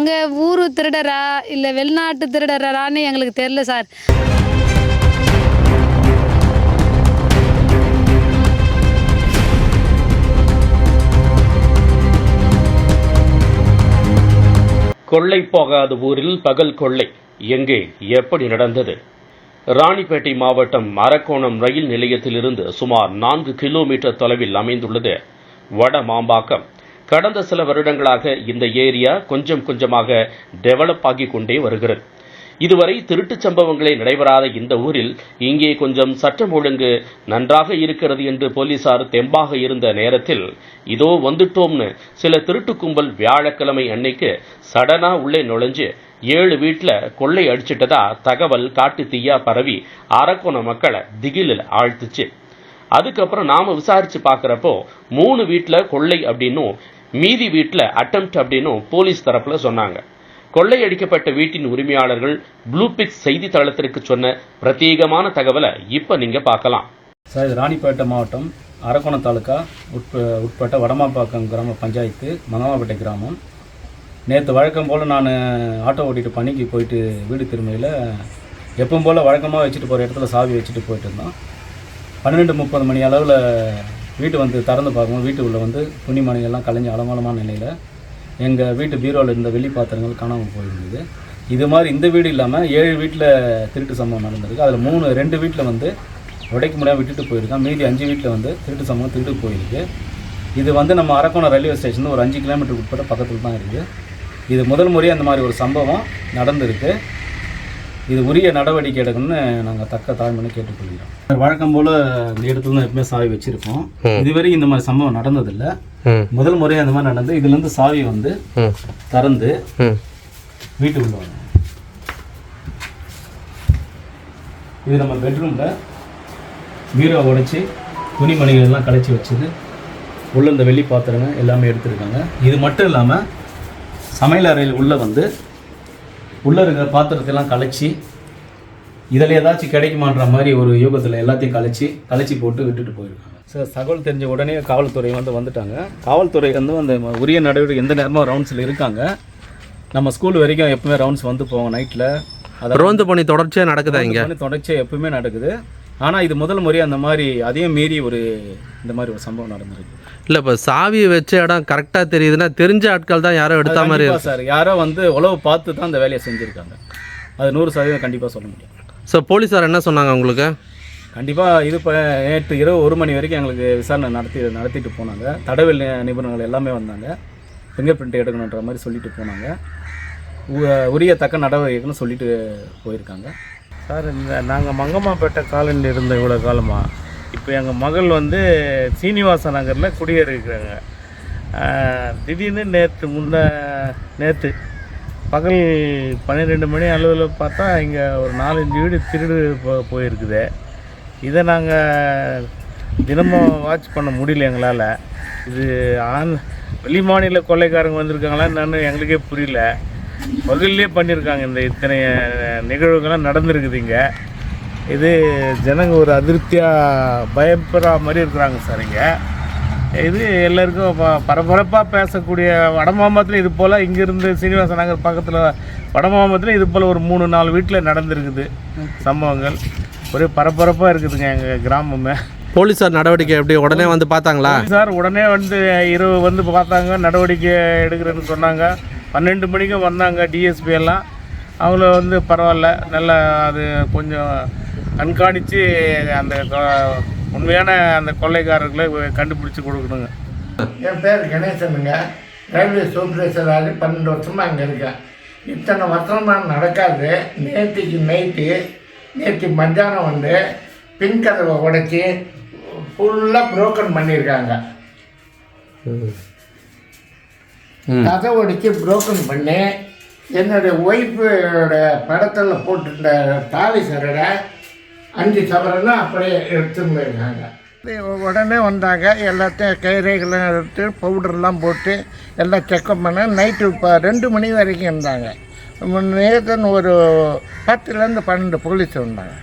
எங்கள் ஊர் திருடரா இல்லை வெளிநாட்டு திருடரான்னு எங்களுக்கு தெரில சார். கொள்ளை போகாத ஊரில் பகல் கொள்ளை. எங்கே? எப்படி நடந்தது? ராணிப்பேட்டை மாவட்டம் அரக்கோணம் ரயில் நிலையத்திலிருந்து சுமார் நான்கு கிலோமீட்டர் தொலைவில் அமைந்துள்ளது வட மாம்பாக்கம். கடந்த சில வருடங்களாக இந்த ஏரியா கொஞ்சம் கொஞ்சமாக டெவலப் ஆகி கொண்டே வருகிறது. இதுவரை திருட்டுச் சம்பவங்களே நடைபெறாத இந்த ஊரில் இங்கே கொஞ்சம் சட்டம் ஒழுங்கு நன்றாக இருக்கிறது என்று போலீசார் தெம்பாக இருந்த நேரத்தில் இதோ வந்துட்டோம்னு சில திருட்டு கும்பல் வியாழக்கிழமை அன்னைக்கு சடனா உள்ளே நுழைஞ்சு ஏழு வீட்டில் கொள்ளை அடிச்சிட்டதா தகவல் காட்டு தீயா பரவி அரக்கோண மக்களை திகிலில் ஆழ்த்துச்சு. அதுக்கப்புறம் நாம விசாரிச்சு பார்க்கறப்போ மூணு வீட்டில் கொள்ளை அப்படின்னும் மீதி வீட்டில் அட்டெம்ப்ட் அப்படின்னும் போலீஸ் தரப்புல சொன்னாங்க. கொள்ளையடிக்கப்பட்ட வீட்டின் உரிமையாளர்கள் ப்ளூபிக்ஸ் செய்தித்தளத்திற்கு சொன்ன பிரத்யேகமான தகவலை இப்ப நீங்க பார்க்கலாம். சார் இது ராணிப்பேட்டை மாவட்டம் அரக்கோணம் தாலுக்கா உட்ப உட்பட்ட வடமாப்பாக்கம் கிராம பஞ்சாயத்து மங்கமாப்பேட்டை கிராமம். நேற்று வழக்கம் போல் நான் ஆட்டோ ஓட்டிட்டு பணிக்கு போயிட்டு வீடு திரும்பியில் எப்பவும் போல் வழக்கமாக வச்சுட்டு போகிற இடத்துல சாவி வச்சுட்டு போயிட்டு இருந்தோம். பன்னிரெண்டு முப்பது மணி அளவில் வீட்டு வந்து திறந்து பார்க்கும்போது வீட்டுக்குள்ளே வந்து துணிமணிகள்லாம் கலைஞ்சு அலங்கோலமான நிலையில் எங்கள் வீட்டு பீரோவில் இருந்த வெள்ளி பாத்திரங்கள் காணாமல் போயிருந்தது. இது மாதிரி இந்த வீடு இல்லாமல் ஏழு வீட்டில் திருட்டு சம்பவம் நடந்திருக்கு. அதில் மூணு ரெண்டு வீட்டில் வந்து உடைக்க முடியாமல் விட்டுட்டு போயிருக்கான் மீதி அஞ்சு வீட்டில் வந்து திருட்டு சம்பவம் திருட்டு போயிருக்கு. இது வந்து நம்ம அரக்கோணம் ரயில்வே ஸ்டேஷன் ஒரு அஞ்சு கிலோமீட்டருக்கு உட்பட்ட பக்கத்தில் தான் இருக்குது இது முதல் முறையாக அந்த மாதிரி ஒரு சம்பவம் நடந்திருக்கு. இது உரிய நடவடிக்கை எடுக்கணும்னு நாங்கள் தக்க தாழ்மைன்னு கேட்டுக்கொள்கிறோம். வழக்கம் போல் இந்த இடத்துல தான் எப்பவுமே சாவி வச்சுருக்கோம் இதுவரைக்கும் இந்த மாதிரி சம்பவம் நடந்ததில்லை. முதல் முறையாக அந்த மாதிரி நடந்து இதுலேருந்து சாவி வந்து திறந்து வீட்டுக்குள்ள வரும் இது நம்ம பெட்ரூமில் பீரோ உடைச்சி துணிமணிகள் எல்லாம் கலைச்சி வச்சது உள்ள இந்த வெள்ளி பாத்திரங்க எல்லாமே எடுத்திருக்காங்க. இது மட்டும் இல்லாமல் சமையல் அறையில் உள்ளே வந்து உள்ளே இருக்கிற பாத்திரத்தெல்லாம் கலைச்சி இதில் ஏதாச்சும் கிடைக்குமான்ற மாதிரி ஒரு யூகத்தில் எல்லாத்தையும் கலைச்சி கலைச்சி போட்டு விட்டுட்டு போயிருக்காங்க. சார் தகவல் தெரிஞ்ச உடனே காவல்துறை வந்து வந்துட்டாங்க. காவல்துறை வந்து அந்த உரிய நடவடிக்கை எந்த நேரமும் ரவுண்ட்ஸில் இருக்காங்க. நம்ம ஸ்கூல் வரைக்கும் எப்பவுமே ரவுண்ட்ஸ் வந்து போவோம் நைட்டில் அதை ரோந்து பணி தொடர்ச்சியாக நடக்குதா இங்கே? பணி தொடர்ச்சியாக எப்பவுமே நடக்குது. ஆனால் இது முதல் முறையாக அந்த மாதிரி அதையும் மீறி ஒரு இந்த மாதிரி ஒரு சம்பவம் நடந்திருக்கு. இல்லை இப்போ சாவி வச்ச இடம் கரெக்டாக தெரியுதுன்னா தெரிஞ்ச ஆட்கள் தான் யாரோ எடுத்த மாதிரி சார். யாரோ வந்து உழவு பார்த்து தான் அந்த வேலையை செஞ்சுருக்காங்க. அது நூறு சதவீதம் கண்டிப்பாக சொல்ல முடியும். ஸோ போலீஸார் என்ன சொன்னாங்க உங்களுக்கு? கண்டிப்பாக இது இப்போ நேற்று இரவு ஒரு மணி வரைக்கும் எங்களுக்கு விசாரணை நடத்தி நடத்திட்டு போனாங்க. தடவில் நிபுணர்கள் எல்லாமே வந்தாங்க. ஃபிங்கர் பிரிண்ட் எடுக்கணுன்ற மாதிரி சொல்லிட்டு போனாங்க. உ- உரிய தக்க நடவடிக்கைன்னு சொல்லிட்டு போயிருக்காங்க. சார் இந்த நாங்கள் மங்கம்மாப்பேட்டை காலனியில் இருந்த இவ்வளோ காலமாக இப்போ எங்கள் மகள் வந்து சீனிவாச நகரில் குடியேறிக்கிறாங்க திடீர்னு நேற்று முன்ன நேற்று பகல் பன்னிரெண்டு மணி அளவில் பார்த்தா இங்கே ஒரு நாலஞ்சு வீடு திருடு போ போயிருக்குது. இதை நாங்கள் தினமும் வாட்ச் பண்ண முடியல எங்களால். இது ஆன் வெளி மாநில கொள்ளைக்காரங்க வந்திருக்காங்களா என்னன்னு எங்களுக்கே புரியல. பகல்லே பண்ணியிருக்காங்க இந்த இத்தனை நிகழ்வுகள்லாம் நடந்திருக்குது இங்கே. இது ஜனங்க ஒரு அதிருப்தியாக பயப்படுற மாதிரி இருக்கிறாங்க சார் இங்கே. இது எல்லாருக்கும் பரபரப்பாக பேசக்கூடிய வடமாமத்தில் இது போல் இங்கேருந்து சீனிவாச நகர் பக்கத்தில் வடமாமத்தில் இது போல் ஒரு மூணு நாலு வீட்டில் நடந்திருக்குது சம்பவங்கள். ஒரே பரபரப்பாக இருக்குதுங்க எங்கள் கிராமமே. போலீஸார் நடவடிக்கை எப்படி? உடனே வந்து பார்த்தாங்களா? சார் உடனே வந்து இரவு வந்து பார்த்தாங்க நடவடிக்கை எடுக்கிறேன்னு சொன்னாங்க. பன்னெண்டு மணிக்கு வந்தாங்க டிஎஸ்பி எல்லாம். அவங்கள வந்து பரவாயில்ல நல்லா அது கொஞ்சம் கண்காணித்து அந்த உண்மையான அந்த கொள்ளைக்காரர்களை கண்டுபிடிச்சி கொடுக்கணுங்க. என் பேர் கணேசனுங்க. ரயில்வே சூப்பர்வைசராக பன்னெண்டு வருஷமாக அங்கே இருக்கேன். இத்தனை வருஷமாக நடக்காது. நேற்றுக்கு நைட்டு நேற்று மத்தியானம் வந்து பின் கதவை உடைச்சி ஃபுல்லாக புரோக்கன் பண்ணியிருக்காங்க. கதை உடைச்சி புரோக்கன் பண்ணி என்னுடைய ஒய்ஃபோட படத்தில் போட்டிருந்த தாலி சரடை அஞ்சு சவரன்னு அப்படியே எடுத்துன்னு போயிருக்காங்க உடனே வந்தாங்க. எல்லாத்தையும் கைரேகெல்லாம் எடுத்து பவுடர்லாம் போட்டு எல்லாம் செக்கப் பண்ண நைட்டு இப்போ ரெண்டு மணி வரைக்கும் இருந்தாங்க. நேற்று ஒரு பத்துலேருந்து பன்னெண்டு போலீஸ் வந்தாங்க.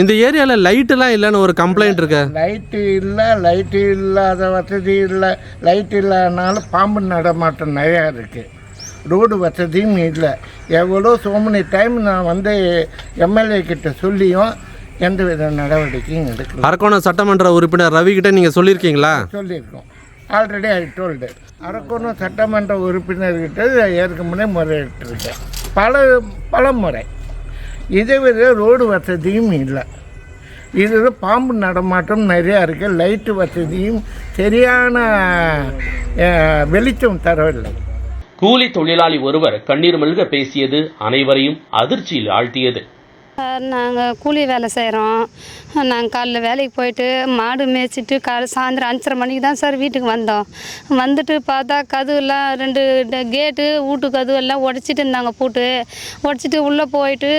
இந்த ஏரியாவில் லைட்டெல்லாம் இல்லைன்னு ஒரு கம்ப்ளைண்ட் இருக்கு? லைட்டு இல்லை லைட்டு இல்லாத வசதி இல்லை. லைட் இல்லைனாலும் பாம்பு நடமாட்டம் நிறையா இருக்குது ரோடு வசதியும் இல்லை. எவ்வளோ many டைம் நான் வந்து எம்எல்ஏ கிட்ட சொல்லியும் எந்த வித நடவடிக்கையும் எடுக்கல. அரக்கோணம் சட்டமன்ற உறுப்பினர் ரவி கிட்ட நீங்கள் சொல்லியிருக்கீங்களா? சொல்லியிருக்கோம். ஆல்ரெடி ஐ டோல்டு அரக்கோணம் சட்டமன்ற உறுப்பினர்கிட்ட ஏற்க முன்னே முறையிட்டிருக்கேன். பல பல முறை. இதை விட ரோடு வசதியும் இல்லை. இது பாம்பு நடமாட்டம் நிறையா இருக்குது லைட்டு வசதியும் சரியான வெளிச்சம் தரவில்லை. கூலி தொழிலாளி ஒருவர் கண்ணீர் மல்க பேசியது அனைவரையும் அதிர்ச்சியில் ஆழ்த்தியது. நாங்கள் கூலி வேலை செய்கிறோம் நாங்கள் காலைல வேலைக்கு போயிட்டு மாடு மேய்ச்சிட்டு காலை சாயந்தரம் அஞ்சரை மணிக்கு தான் சார் வீட்டுக்கு வந்தோம். வந்துட்டு பார்த்தா கதுவெல்லாம் ரெண்டு கேட்டு வீட்டு கதவு எல்லாம் உடச்சிட்டு இருந்தாங்க பூட்டு. உடச்சிட்டு உள்ளே போயிட்டு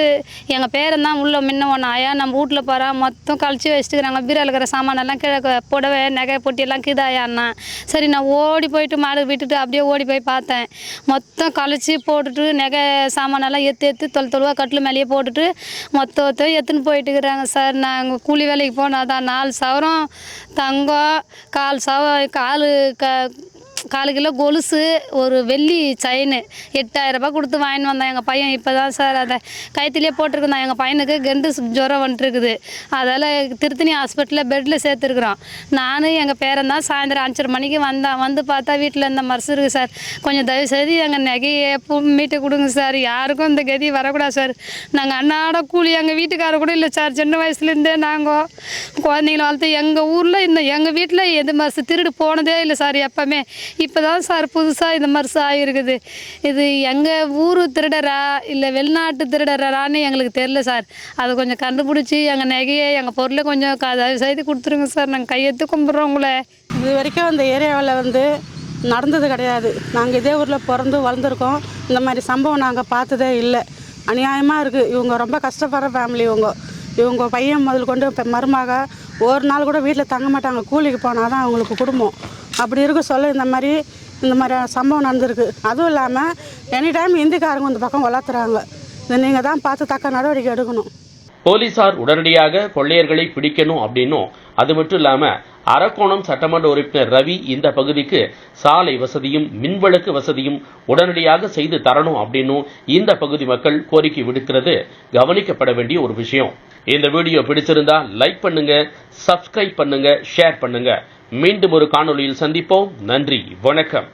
எங்கள் பேரன் தான் உள்ளே முன்ன ஒன்று ஆயா நம்ம வீட்டில் போகிறா மொத்தம் கழிச்சு வச்சுட்டுக்கிறாங்க. பீரில் இருக்கிற சாமானெல்லாம் கீழே புடவை நகை பொட்டி எல்லாம் கிதாயான்னா சரி நான் ஓடி போயிட்டு மாடு விட்டுட்டு அப்படியே ஓடி போய் பார்த்தேன். மொத்தம் கழிச்சு போட்டுட்டு நகை சாமானெல்லாம் எத்து எத்து தொல் தொழுவாக கட்டில் மேலேயே போட்டுட்டு மொத்தத்தை எடுத்துன்னு போயிட்டுக்கிறாங்க சார். நாங்கள் கூலி வேலைக்கு போனால் தான் நாலு சவரம் தங்கம் கால் சவ கால் க காலு கிலோ கொலுசு ஒரு வெள்ளி செயின் எட்டாயிரம் ரூபாய் கொடுத்து வாங்கிட்டு வந்தேன். எங்கள் பையன் இப்போ தான் சார் அதை கைத்திலே போட்டிருந்தான் எங்கள் பையனுக்கு கெண்டு ஜுரம் வந்துட்டுருக்குது அதால் திருத்தணி ஹாஸ்பிட்டலில் பெட்டில் சேர்த்துருக்குறோம். நானும் எங்கள் பேரன் தான் சாயந்தரம் அஞ்சரை மணிக்கு வந்தேன் வந்து பார்த்தா வீட்டில் இந்த மரசு இருக்குது சார் கொஞ்சம் தயவு செய்து எங்கள் நகையை மீட்டு கொடுங்க சார் யாருக்கும் இந்த கதி வரக்கூடாது சார் நாங்கள் அண்ணாட கூலி எங்கள் வீட்டுக்காரர் கூட இல்லை சார் சின்ன வயசுலேருந்தே நாங்கள் குழந்தைங்கள வளர்த்து எங்கள் ஊரில் இந்த எங்கள் வீட்டில் எது மரசு திருடு போனதே இல்லை சார் எப்போவுமே. இப்போ தான் சார் புதுசாக இந்த மாதிரி சாய் இருக்குது. இது எங்கள் ஊர் திருடரா இல்லை வெளிநாட்டு திருடரான்னு எங்களுக்கு தெரில சார். அதை கொஞ்சம் கண்டுபிடிச்சி எங்கள் நகையை எங்கள் பொருளை கொஞ்சம் க- தயவு செய்து கொடுத்துருங்க சார். நாங்கள் கையெடுத்து கும்பிட்றோம் உங்களை. இது வரைக்கும் அந்த ஏரியாவில் வந்து நடந்தது கிடையாது. நாங்கள் இதே ஊரில் பிறந்து வளர்ந்துருக்கோம். இந்த மாதிரி சம்பவம் நாங்கள் பார்த்ததே இல்லை. அநியாயமாக இருக்குது இவங்க ரொம்ப கஷ்டப்படுற ஃபேமிலி இவங்க. இவங்க பையன் முதல் கொண்டு இப்போ மருமக ஒரு நாள் கூட வீட்டில் தங்க மாட்டாங்க. கூலிக்கு போனால் தான் அவங்களுக்கு குடும்பம். அப்படி இருக்க சொல்ல இந்த மாதிரி இந்த மாதிரி சம்பவம் நடந்திருக்கு. அதுவும் இல்லாமல் எனி டைம் இந்திக்காரங்க இந்த பக்கம் வளர்த்துறாங்க. இதை நீங்கள் தான் பார்த்து தக்க நடவடிக்கை எடுக்கணும். போலீசார் உடனடியாக கொள்ளையர்களை பிடிக்கணும் அப்படின்னும் அது மட்டும் இல்லாமல் அரக்கோணம் சட்டமன்ற உறுப்பினர் ரவி இந்த பகுதிக்கு சாலை வசதியும் மின்விளக்கு வசதியும் உடனடியாக செய்து தரணும் அப்படின்னும் இந்த பகுதி மக்கள் கோரிக்கை விடுக்கிறது. கவனிக்கப்பட வேண்டிய ஒரு விஷயம். இந்த வீடியோ பிடிச்சிருந்தா லைக் பண்ணுங்க சப்ஸ்கிரைப் பண்ணுங்க ஷேர் பண்ணுங்க. மீண்டும் ஒரு காணொலியில் சந்திப்போம். நன்றி வணக்கம்.